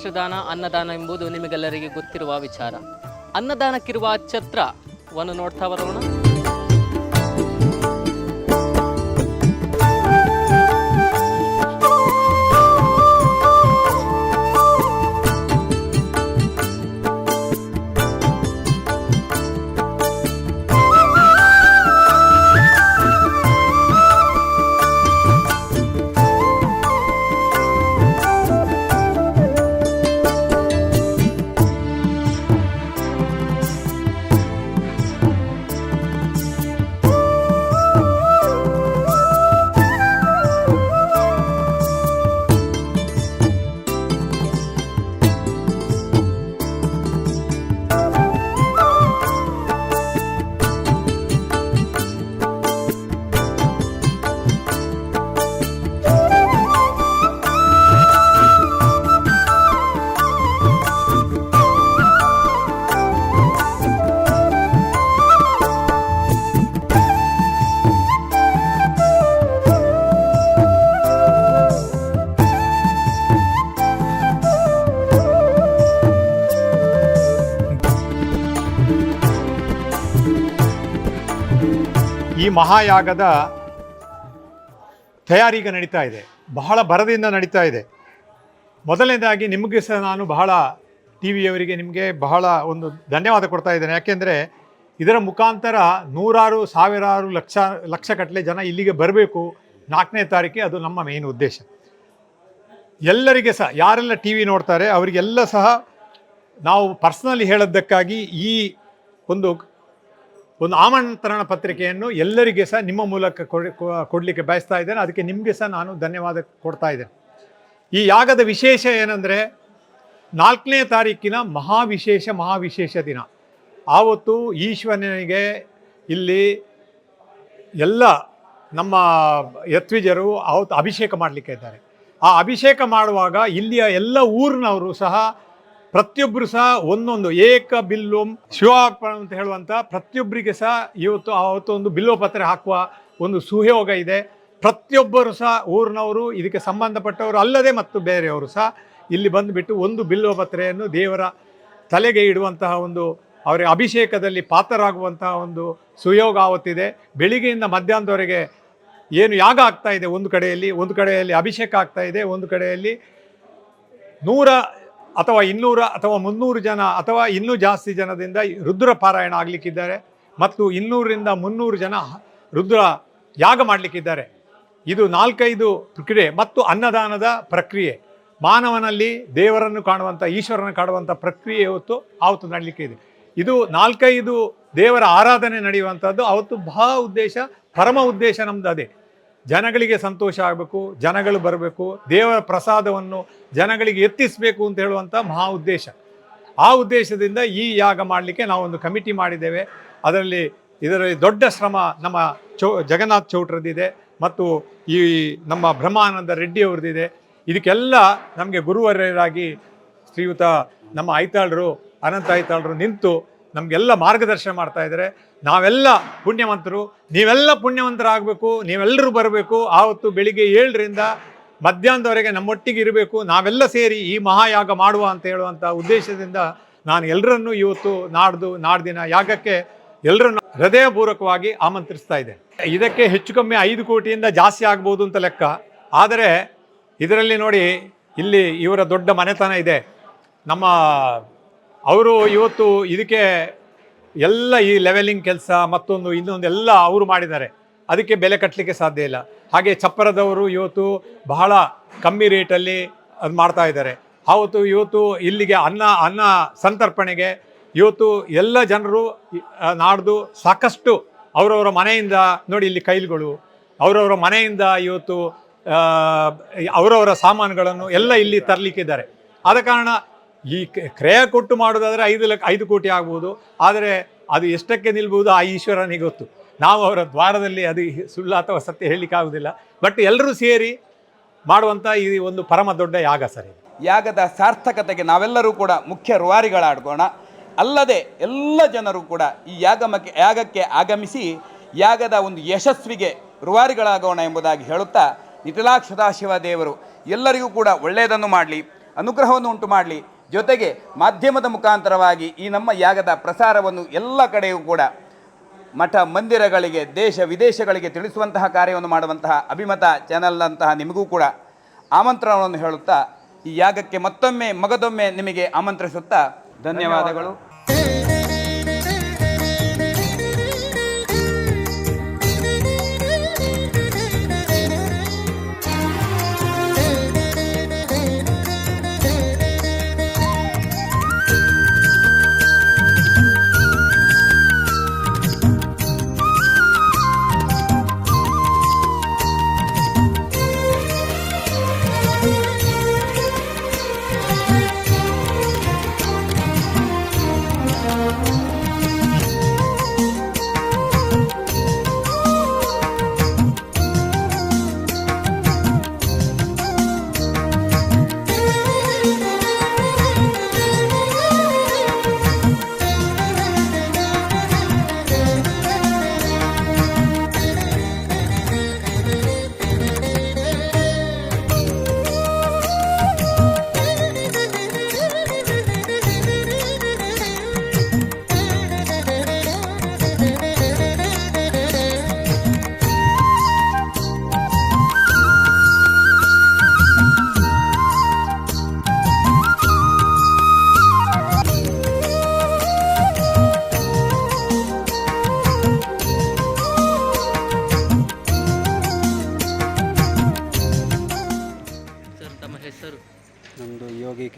ಶ್ರೇಷ್ಠ ಅನ್ನದಾನ ಎಂಬುದು ನಿಮಗೆಲ್ಲರಿಗೆ ಗೊತ್ತಿರುವ ವಿಚಾರ. ಅನ್ನದಾನಕ್ಕಿರುವ ಛತ್ರವನ್ನು ನೋಡ್ತಾ ಬರೋಣ. ಈ ಮಹಾಯಾಗದ ತಯಾರಿ ಈಗ ನಡೀತಾ ಇದೆ. ಬಹಳ ಭರದಿಂದ ನಡೀತಾ ಇದೆ. ಮೊದಲನೇದಾಗಿ ನಿಮಗೆ ಸಹ ನಾನು ಬಹಳ ಟಿ ವಿಯವರಿಗೆ ನಿಮಗೆ ಬಹಳ ಒಂದು ಧನ್ಯವಾದ ಕೊಡ್ತಾ ಇದ್ದೇನೆ. ಯಾಕೆಂದರೆ ಇದರ ಮುಖಾಂತರ ನೂರಾರು, ಸಾವಿರಾರು ಲಕ್ಷ ಲಕ್ಷ ಕಟ್ಟಲೆ ಜನ ಇಲ್ಲಿಗೆ ಬರಬೇಕು. ನಾಲ್ಕನೇ ತಾರೀಕಿಗೆ ಅದು ನಮ್ಮ ಮೇನ್ ಉದ್ದೇಶ. ಎಲ್ಲರಿಗೆ ಸಹ, ಯಾರೆಲ್ಲ ಟಿ ವಿ ನೋಡ್ತಾರೆ, ಅವರಿಗೆಲ್ಲ ಸಹ ನಾವು ಪರ್ಸ್ನಲಿ ಹೇಳೋದಕ್ಕಾಗಿ ಈ ಒಂದು ಒಂದು ಆಮಂತ್ರಣ ಪತ್ರಿಕೆಯನ್ನು ಎಲ್ಲರಿಗೆ ಸಹ ನಿಮ್ಮ ಮೂಲಕ ಕೊಡ್- ಕೊಡಲಿಕ್ಕೆ ಬಯಸ್ತಾ ಇದ್ದೇನೆ. ಅದಕ್ಕೆ ನಿಮಗೆ ಸಹ ನಾನು ಧನ್ಯವಾದ ಕೊಡ್ತಾ ಇದ್ದೇನೆ. ಈ ಯಾಗದ ವಿಶೇಷ ಏನಂದರೆ, ನಾಲ್ಕನೇ ತಾರೀಕಿನ ಮಹಾವಿಶೇಷ ಮಹಾವಿಶೇಷ ದಿನ. ಆವತ್ತು ಈಶ್ವರನಿಗೆ ಇಲ್ಲಿ ಎಲ್ಲ ನಮ್ಮ ಯತ್ವಿಜರು ಅವತ್ತು ಅಭಿಷೇಕ ಮಾಡಲಿಕ್ಕೆ ಇದ್ದಾರೆ. ಆ ಅಭಿಷೇಕ ಮಾಡುವಾಗ ಇಲ್ಲಿಯ ಎಲ್ಲ ಊರಿನವರು ಸಹ ಪ್ರತಿಯೊಬ್ಬರು ಸಹ ಒಂದೊಂದು ಏಕ ಬಿಲ್ಲು ಶಿವಾರ್ಪಣ ಅಂತ ಹೇಳುವಂಥ ಪ್ರತಿಯೊಬ್ಬರಿಗೆ ಸಹ ಇವತ್ತು ಆವತ್ತೊಂದು ಒಂದು ಬಿಲ್ವ ಪತ್ರೆ ಹಾಕುವ ಒಂದು ಸುಯೋಗ ಇದೆ. ಪ್ರತಿಯೊಬ್ಬರು ಸಹ ಊರಿನವರು, ಇದಕ್ಕೆ ಸಂಬಂಧಪಟ್ಟವರು ಅಲ್ಲದೆ ಮತ್ತು ಬೇರೆಯವರು ಸಹ ಇಲ್ಲಿ ಬಂದುಬಿಟ್ಟು ಒಂದು ಬಿಲ್ವ ಪತ್ರೆಯನ್ನು ದೇವರ ತಲೆಗೆ ಇಡುವಂತಹ ಒಂದು ಅವರ ಅಭಿಷೇಕದಲ್ಲಿ ಪಾತ್ರರಾಗುವಂತಹ ಒಂದು ಸುಯೋಗ ಆವತ್ತಿದೆ. ಬೆಳಿಗ್ಗೆಯಿಂದ ಮಧ್ಯಾಹ್ನದವರೆಗೆ ಏನು ಯಾಗ ಆಗ್ತಾ ಇದೆ ಒಂದು ಕಡೆಯಲ್ಲಿ ಒಂದು ಕಡೆಯಲ್ಲಿ ಅಭಿಷೇಕ ಆಗ್ತಾ ಇದೆ, ಒಂದು ಕಡೆಯಲ್ಲಿ ನೂರ ಅಥವಾ ಇನ್ನೂರ ಅಥವಾ ಮುನ್ನೂರು ಜನ ಅಥವಾ ಇನ್ನೂ ಜಾಸ್ತಿ ಜನದಿಂದ ರುದ್ರ ಪಾರಾಯಣ ಆಗಲಿಕ್ಕಿದ್ದಾರೆ. ಮತ್ತು ಇನ್ನೂರರಿಂದ ಮುನ್ನೂರು ಜನ ರುದ್ರ ಯಾಗ ಮಾಡಲಿಕ್ಕಿದ್ದಾರೆ. ಇದು ನಾಲ್ಕೈದು ಪ್ರಕ್ರಿಯೆ ಮತ್ತು ಅನ್ನದಾನದ ಪ್ರಕ್ರಿಯೆ. ಮಾನವನಲ್ಲಿ ದೇವರನ್ನು ಕಾಣುವಂಥ ಈಶ್ವರನ ಕಾಣುವಂಥ ಪ್ರಕ್ರಿಯೆ ಹೊತ್ತು ಆವತ್ತು ನಡಲಿಕ್ಕೆ ಇದೆ ಇದು ನಾಲ್ಕೈದು ದೇವರ ಆರಾಧನೆ ನಡೆಯುವಂಥದ್ದು ಅವತ್ತು ಬಹಳ ಉದ್ದೇಶ, ಪರಮ ಉದ್ದೇಶ ನಮ್ಮದು ಅದೇ. ಜನಗಳಿಗೆ ಸಂತೋಷ ಆಗಬೇಕು, ಜನಗಳು ಬರಬೇಕು, ದೇವರ ಪ್ರಸಾದವನ್ನು ಜನಗಳಿಗೆ ಎತ್ತಿಸಬೇಕು ಅಂತ ಹೇಳುವಂಥ ಮಹಾ ಉದ್ದೇಶ. ಆ ಉದ್ದೇಶದಿಂದ ಈ ಯಾಗ ಮಾಡಲಿಕ್ಕೆ ನಾವೊಂದು ಕಮಿಟಿ ಮಾಡಿದ್ದೇವೆ. ಅದರಲ್ಲಿ ಇದರಲ್ಲಿ ದೊಡ್ಡ ಶ್ರಮ ನಮ್ಮ ಚೌ, ಜಗನ್ನಾಥ್ ಚೌಟ್ರದ್ದಿದೆ ಮತ್ತು ಈ ನಮ್ಮ ಬ್ರಹ್ಮಾನಂದ ರೆಡ್ಡಿ ಅವ್ರದ್ದಿದೆ. ಇದಕ್ಕೆಲ್ಲ ನಮಗೆ ಗುರುವರ್ಯರಾಗಿ ಶ್ರೀಯುತ ನಮ್ಮ ಐತಾಳರು, ಅನಂತ ಐತಾಳರು ನಿಂತು ನಮಗೆಲ್ಲ ಮಾರ್ಗದರ್ಶನ ಮಾಡ್ತಾ ಇದ್ದಾರೆ. ನಾವೆಲ್ಲ ಪುಣ್ಯವಂತರು, ನೀವೆಲ್ಲ ಪುಣ್ಯವಂತರಾಗಬೇಕು, ನೀವೆಲ್ಲರೂ ಬರಬೇಕು. ಆವತ್ತು ಬೆಳಿಗ್ಗೆ ಏಳರಿಂದ ಮಧ್ಯಾಹ್ನದವರೆಗೆ ನಮ್ಮೊಟ್ಟಿಗೆ ಇರಬೇಕು. ನಾವೆಲ್ಲ ಸೇರಿ ಈ ಮಹಾಯಾಗ ಮಾಡುವ ಅಂತ ಹೇಳುವಂಥ ಉದ್ದೇಶದಿಂದ ನಾನು ಎಲ್ಲರನ್ನೂ ಇವತ್ತು ನಾಡ್ದು, ನಾಡ್ದಿನ ಯಾಗಕ್ಕೆ ಎಲ್ಲರನ್ನು ಹೃದಯಪೂರ್ವಕವಾಗಿ ಆಮಂತ್ರಿಸ್ತಾ ಇದೆ ಇದಕ್ಕೆ ಹೆಚ್ಚು ಕಮ್ಮಿ ಐದು ಕೋಟಿಯಿಂದ ಜಾಸ್ತಿ ಆಗ್ಬೋದು ಅಂತ ಲೆಕ್ಕ. ಆದರೆ ಇದರಲ್ಲಿ ನೋಡಿ ಇಲ್ಲಿ ಇವರ ದೊಡ್ಡ ಮನೆತನ ಇದೆ. ನಮ್ಮ ಅವರು ಇವತ್ತು ಇದಕ್ಕೆ ಎಲ್ಲ ಈ ಲೆವೆಲಿಂಗ್ ಕೆಲಸ ಮತ್ತೊಂದು ಇನ್ನೊಂದು ಎಲ್ಲ ಅವರು ಮಾಡಿದ್ದಾರೆ. ಅದಕ್ಕೆ ಬೆಲೆ ಕಟ್ಟಲಿಕ್ಕೆ ಸಾಧ್ಯ ಇಲ್ಲ. ಹಾಗೆ ಚಪ್ಪರದವರು ಇವತ್ತು ಬಹಳ ಕಮ್ಮಿ ರೇಟಲ್ಲಿ ಅದು ಮಾಡ್ತಾ ಇದ್ದಾರೆ. ಆವತ್ತು ಇವತ್ತು ಇಲ್ಲಿಗೆ ಅನ್ನ ಅನ್ನ ಸಂತರ್ಪಣೆಗೆ ಇವತ್ತು ಎಲ್ಲ ಜನರು ನಾಡ್ದು ಸಾಕಷ್ಟು ಅವರವರ ಮನೆಯಿಂದ ನೋಡಿ ಇಲ್ಲಿ ಕೈಲುಗಳು, ಅವರವರ ಮನೆಯಿಂದ ಇವತ್ತು ಅವರವರ ಸಾಮಾನುಗಳನ್ನು ಎಲ್ಲ ಇಲ್ಲಿ ತರಲಿಕ್ಕಿದ್ದಾರೆ. ಆದ ಕಾರಣ ಈ ಕ್ರಯ ಕೊಟ್ಟು ಮಾಡೋದಾದರೆ ಐದು ಲಕ್ಷ ಐದು ಕೋಟಿ ಆಗ್ಬೋದು. ಆದರೆ ಅದು ಎಷ್ಟಕ್ಕೆ ನಿಲ್ಬೋದು? ಆ ಈಶ್ವರನಿಗೆ ಗೊತ್ತು. ನಾವು ಅವರ ದ್ವಾರದಲ್ಲಿ ಅದು ಸುಳ್ಳು ಅಥವಾ ಸತ್ಯ ಹೇಳಲಿಕ್ಕಾಗೋದಿಲ್ಲ ಬಟ್ ಎಲ್ಲರೂ ಸೇರಿ ಮಾಡುವಂಥ ಈ ಒಂದು ಪರಮ ದೊಡ್ಡ ಯಾಗ ಸರ್ ಯಾಗದ ಸಾರ್ಥಕತೆಗೆ ನಾವೆಲ್ಲರೂ ಕೂಡ ಮುಖ್ಯ ರೂವಾರಿಗಳಾಡ್ಕೋಣ ಅಲ್ಲದೆ ಎಲ್ಲ ಜನರು ಕೂಡ ಈ ಯಾಗಮಕ್ಕೆ, ಯಾಗಕ್ಕೆ ಆಗಮಿಸಿ ಯಾಗದ ಒಂದು ಯಶಸ್ವಿಗೆ ರುವಾರಿಗಳಾಗೋಣ ಎಂಬುದಾಗಿ ಹೇಳುತ್ತಾ ನಿಟಿಲಾಕ್ಷ ಸದಾಶಿವ ದೇವರು ಎಲ್ಲರಿಗೂ ಕೂಡ ಒಳ್ಳೆಯದನ್ನು ಮಾಡಲಿ, ಅನುಗ್ರಹವನ್ನು ಉಂಟು ಮಾಡಲಿ ಜೊತೆಗೆ ಮಾಧ್ಯಮದ ಮುಖಾಂತರವಾಗಿ ಈ ನಮ್ಮ ಯಾಗದ ಪ್ರಸಾರವನ್ನು ಎಲ್ಲ ಕಡೆಯೂ ಕೂಡ ಮಠ ಮಂದಿರಗಳಿಗೆ, ದೇಶ ವಿದೇಶಗಳಿಗೆ ತಿಳಿಸುವಂತಹ ಕಾರ್ಯವನ್ನು ಮಾಡುವಂತಹ ಅಭಿಮತ ಚಾನಲ್ನಂತಹ ನಿಮಗೂ ಕೂಡ ಆಮಂತ್ರಣವನ್ನು ಹೇಳುತ್ತಾ ಈ ಯಾಗಕ್ಕೆ ಮತ್ತೊಮ್ಮೆ, ಮಗದೊಮ್ಮೆ ನಿಮಗೆ ಆಮಂತ್ರಿಸುತ್ತಾ ಧನ್ಯವಾದಗಳು.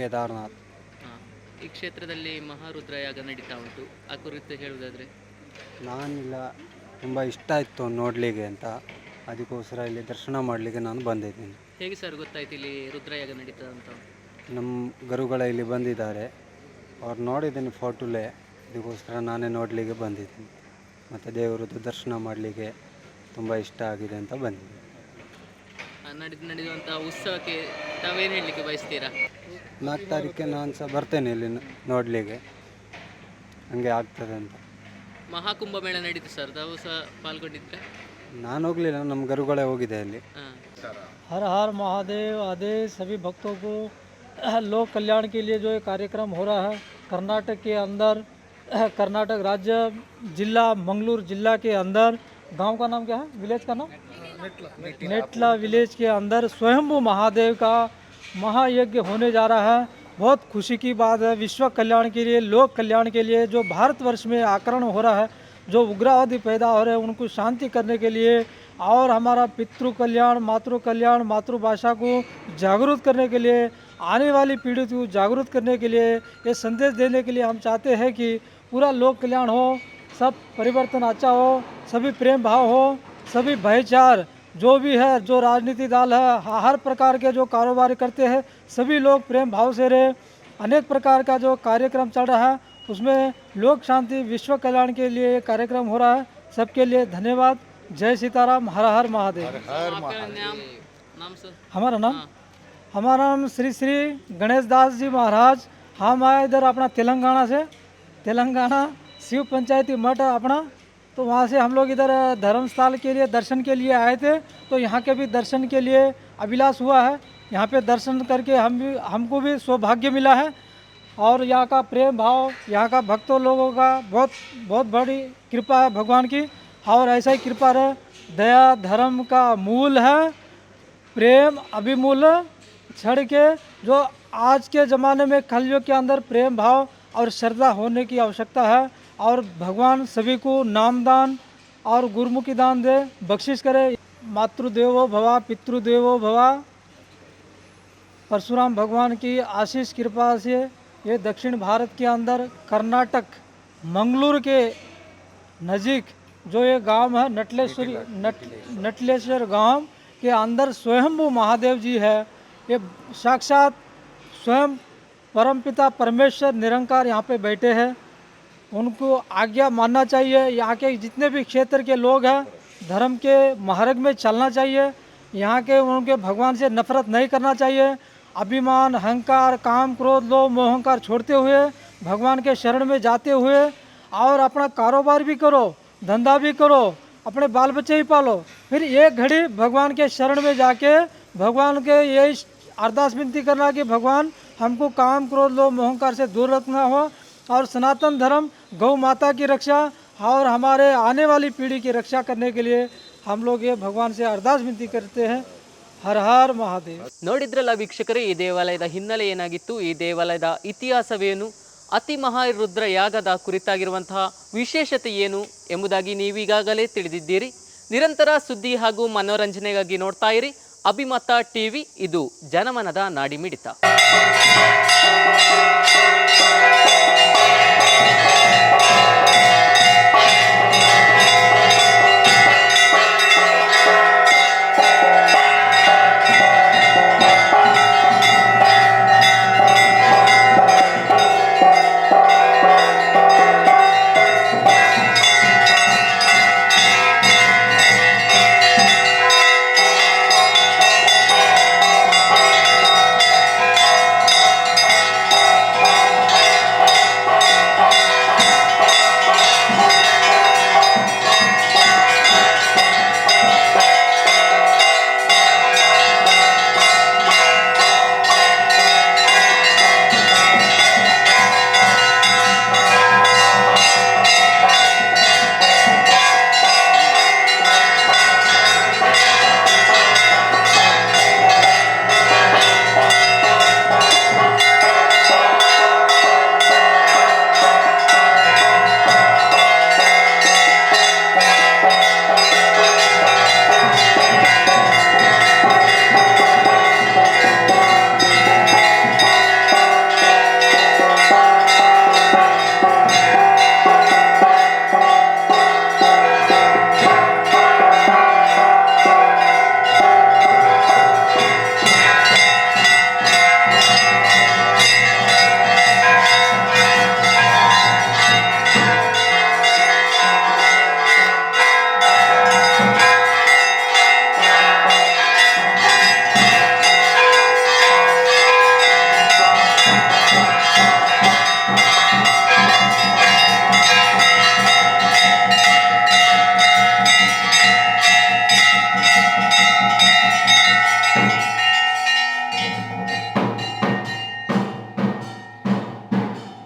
ಕೇದಾರ್ನಾಥ್. ಹಾಂ ಈ ಕ್ಷೇತ್ರದಲ್ಲಿ ಮಹಾರುದ್ರ ಯಾಗ ನಡೀತಾ ಉಂಟು. ಆ ಕುರಿತು ಹೇಳುವುದಾದ್ರೆ? ನಾನಿಲ್ಲ. ತುಂಬ ಇಷ್ಟ ಇತ್ತು ನೋಡಲಿಕ್ಕೆ ಅಂತ. ಅದಕ್ಕೋಸ್ಕರ ಇಲ್ಲಿ ದರ್ಶನ ಮಾಡಲಿಕ್ಕೆ ನಾನು ಬಂದಿದ್ದೀನಿ. ಹೇಗೆ ಸರ್ ಗೊತ್ತಾಯ್ತು ಇಲ್ಲಿ ರುದ್ರಯಾಗ ನಡೀತಾ ಅಂತ? ನಮ್ಮ ಗರುಗಳ ಇಲ್ಲಿ ಬಂದಿದ್ದಾರೆ. ಅವ್ರು ನೋಡಿದ್ದೀನಿ ಫೋಟೋಲೇ. ಅದಕ್ಕೋಸ್ಕರ ನಾನೇ ನೋಡಲಿಕ್ಕೆ ಬಂದಿದ್ದೀನಿ. ಮತ್ತು ದೇವರದ್ದು ದರ್ಶನ ಮಾಡಲಿಕ್ಕೆ ತುಂಬ ಇಷ್ಟ ಆಗಿದೆ ಅಂತ ಬಂದಿದ್ದೀನಿ. ನಡೆದು ನಡೆಯುವಂಥ ಉತ್ಸವಕ್ಕೆ ತಾವೇನು ಹೇಳಲಿಕ್ಕೆ ಬಯಸ್ತೀರಾ? ನಾಲ್ಕು ತಾರೀಕಿಗೆ ನಾನು ಸಹ ಬರ್ತೇನೆ ಇಲ್ಲಿ ನೋಡಲಿಕ್ಕೆ ಹಂಗೆ ಆಗ್ತದೆ ಅಂತ ಮಹಾಕುಂಭ ಮೇಳ ನಡೀತು ಸರ್ ತಾವು ಸಹ ಪಾಲ್ಗೊಂಡಿದ್ರೆ ನಾನು ಹೋಗಲಿಲ್ಲ ನಮ್ಮ ಗುರುಗಳೇ ಹೋಗಿದೆ ಅಲ್ಲಿ ಹಾಂ हर हर महादेव आदेश सभी भक्तों को लोक कल्याण के लिए जो ये कार्यक्रम हो रहा है कर्नाटक के अंदर कर्नाटक राज्य जिला मंगलूर जिला के अंदर गांव का नाम क्या है विलेज का नाम नेटला विलेज के अंदर स्वयंभू महादेव का महायज्ञ होने जा रहा है। बहुत खुशी की बात है। विश्व कल्याण के लिए, लोक कल्याण के लिए जो भारतवर्ष में आक्रमण हो रहा है, जो उग्रवादी पैदा हो रहे हैं, उनको शांति करने के लिए और हमारा पितृ कल्याण, मातृ कल्याण, मातृभाषा को जागरूक करने के लिए, आने वाली पीढ़ी को जागरूक करने के लिए, ये संदेश देने के लिए हम चाहते हैं कि पूरा लोक कल्याण हो, सब परिवर्तन अच्छा हो, सभी प्रेम भाव हो, सभी भाईचार जो भी है जो राजनीति दल है हर प्रकार के जो कारोबार करते हैं सभी लोग प्रेम भाव से रहे। अनेक प्रकार का जो कार्यक्रम चल रहा है उसमें लोक शांति विश्व कल्याण के लिए कार्यक्रम हो रहा है। सबके लिए धन्यवाद। जय सीताराम हर हर महादेव। नाम नाम हमारा नाम? हमारा नाम श्री श्री गणेश दास जी महाराज। हम आए इधर अपना तेलंगाना से। तेलंगाना शिव पंचायती मठ अपना तो वहाँ से हम लोग इधर धर्म स्थल के लिए दर्शन के लिए आए थे। तो यहाँ के भी दर्शन के लिए अभिलाष हुआ है। यहाँ पे दर्शन करके हम भी, हमको भी सौभाग्य मिला है। और यहाँ का प्रेम भाव, यहाँ का भक्तों लोगों का बहुत बहुत बड़ी कृपा है भगवान की। और ऐसा ही कृपा रहे, दया धर्म का मूल है, प्रेम अभिमूल छड़ के, जो आज के ज़माने में कलयुग के अंदर प्रेम भाव और श्रद्धा होने की आवश्यकता है। और भगवान सभी को नामदान और गुरुमुखी दान दे बख्शिश करे। मातृदेवो भवा पितृदेवो भवा। परशुराम भगवान की आशीष कृपा से ये दक्षिण भारत के अंदर कर्नाटक मंगलूर के नज़दीक जो ये गाँव है नटलेश्वरी नट नटलेश्वर गाँव के अंदर स्वयंभू महादेव जी है। ये साक्षात स्वयं परमपिता परमेश्वर निरंकार यहाँ पे बैठे हैं। उनको आज्ञा मानना चाहिए। यहाँ के जितने भी क्षेत्र के लोग हैं, धर्म के मार्ग में चलना चाहिए। यहाँ के उनके भगवान से नफरत नहीं करना चाहिए। अभिमान, अहंकार, काम, क्रोध, लोभ मोहंकार छोड़ते हुए, भगवान के शरण में जाते हुए और अपना कारोबार भी करो, धंधा भी करो, अपने बाल बच्चे ही पालो। फिर एक घड़ी भगवान के शरण में जाके भगवान के यही अरदास विनती करना कि भगवान, हमको काम, क्रोध, लोभ मोहंकार से दूर रखना हो। और सनातन धर्म गौ माता की रक्षा और हमारे आने वाली पीढ़ी की रक्षा करने के लिए हम लोग ये भगवान से अरदास विनती करते हैं हर हर महादेव ನೋಡಿದ್ರಲ್ಲ ವೀಕ್ಷಕರೇ ಈ ದೇವಾಲಯದ ಹಿನ್ನೆಲೆ ಏನಾಗಿತ್ತು ಈ ದೇವಾಲಯದ ಇತಿಹಾಸವೇನು ಅತಿ ಮಹಾರುದ್ರ ಯಾಗದ ಕುರಿತಾಗಿರುವಂತಹ ವಿಶೇಷತೆ ಏನು ಎಂಬುದಾಗಿ ನೀವೀಗಾಗಲೇ ತಿಳಿದಿದ್ದೀರಿ ನಿರಂತರ ಸುದ್ದಿ ಹಾಗೂ ಮನೋರಂಜನೆಗಾಗಿ ನೋಡ್ತಾ ಇರಿ ಅಭಿಮತ ಟಿವಿ ಇದು ಜನಮನದ ನಾಡಿಮಿಡಿತ